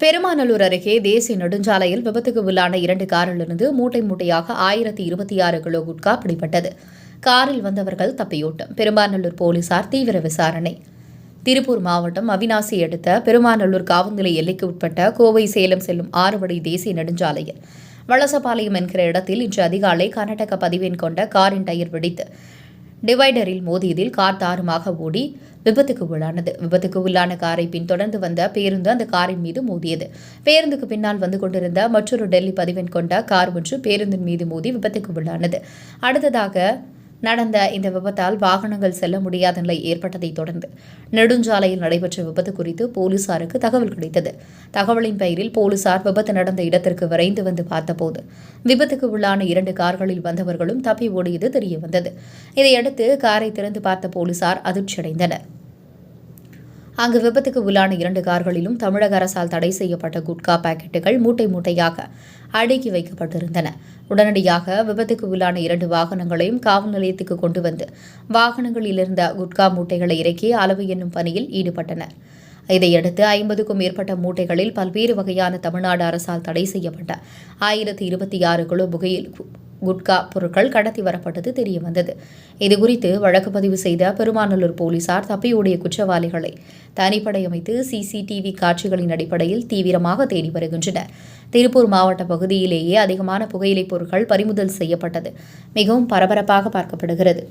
பெருமாநல்லூர் அருகே தேசிய நெடுஞ்சாலையில் விபத்துக்கு உள்ளான இரண்டு காரிலிருந்து மூட்டை மூட்டையாக ஆயிரத்தி இருபத்தி ஆறு கிலோ குட்கா பிடிபட்டது. காரில் வந்தவர்கள் தப்பியோட்டம். பெருமாநல்லூர் போலீசார் தீவிர விசாரணை. திருப்பூர் மாவட்டம் அவினாசி அடுத்த பெருமாநல்லூர் காவல்நிலை எல்லைக்கு உட்பட்ட கோவை சேலம் செல்லும் ஆறுவடை தேசிய நெடுஞ்சாலையில். வளசபாளையம் என்கிற இடத்தில் இன்று அதிகாலை கர்நாடக பதிவெண் கொண்ட காரின் டயர் வெடித்து டிவைடரில் மோதியதில் கார் தாறுமாக ஓடி விபத்துக்கு உள்ளானது. விபத்துக்கு உள்ளான காரை பின்தொடர்ந்து வந்த பேருந்து அந்த காரின் மீது மோதியது. பேருந்துக்கு பின்னால் வந்து கொண்டிருந்த மற்றொரு டெல்லி பதிவெண் கொண்ட கார் ஒன்று பேருந்தின் மீது மோதி விபத்துக்கு உள்ளானது. அடுத்ததாக நடந்த இந்த விபத்தால் வாகனங்கள் செல்ல முடியாத நிலை ஏற்பட்டதைத் தொடர்ந்து நெடுஞ்சாலையில் நடைபெற்ற விபத்து குறித்து போலீசாருக்கு தகவல் கிடைத்தது. தகவலின் பெயரில் போலீசார் விபத்து நடந்த இடத்திற்கு விரைந்து வந்து பார்த்தபோது விபத்துக்கு உள்ளான இரண்டு கார்களில் வந்தவர்களும் தப்பி ஓடியது தெரியவந்தது. இதையடுத்து காரை திறந்து பார்த்த போலீசார் அதிர்ச்சியடைந்தனர். அங்கு விபத்துக்கு உள்ளான இரண்டு கார்களிலும் தமிழக அரசால் தடை செய்யப்பட்ட குட்கா பாக்கெட்டுகள் மூட்டை மூட்டையாக அடுக்கி வைக்கப்பட்டிருந்தன. உடனடியாக விபத்துக்கு உள்ளான இரண்டு வாகனங்களையும் காவல் நிலையத்துக்கு கொண்டு வந்து வாகனங்களில் இருந்த குட்கா மூட்டைகளை இறக்கி அளவு என்னும் பணியில் ஈடுபட்டனர் இதையடுத்து ஐம்பதுக்கும் மேற்பட்ட மூட்டைகளில் பல்வேறு வகையான தமிழ்நாடு அரசால் தடை செய்யப்பட்ட ஆயிரத்தி இருபத்தி ஆறு கிலோ புகையில் குட்கா பொருட்கள் கடத்தி வரப்பட்டது தெரியவந்தது. இதுகுறித்து வழக்கு பதிவு செய்த பெருமாநல்லூர் போலீசார் தப்பியோடிய குற்றவாளிகளை தனிப்படை அமைத்து சிசிடிவி காட்சிகளின் அடிப்படையில் தீவிரமாக தேடி வருகின்றனர். திருப்பூர் மாவட்ட பகுதியிலேயே அதிகமான புகையிலைப் பொருட்கள் பறிமுதல் செய்யப்பட்டது. மிகவும் பரபரப்பாக பார்க்கப்படுகிறது.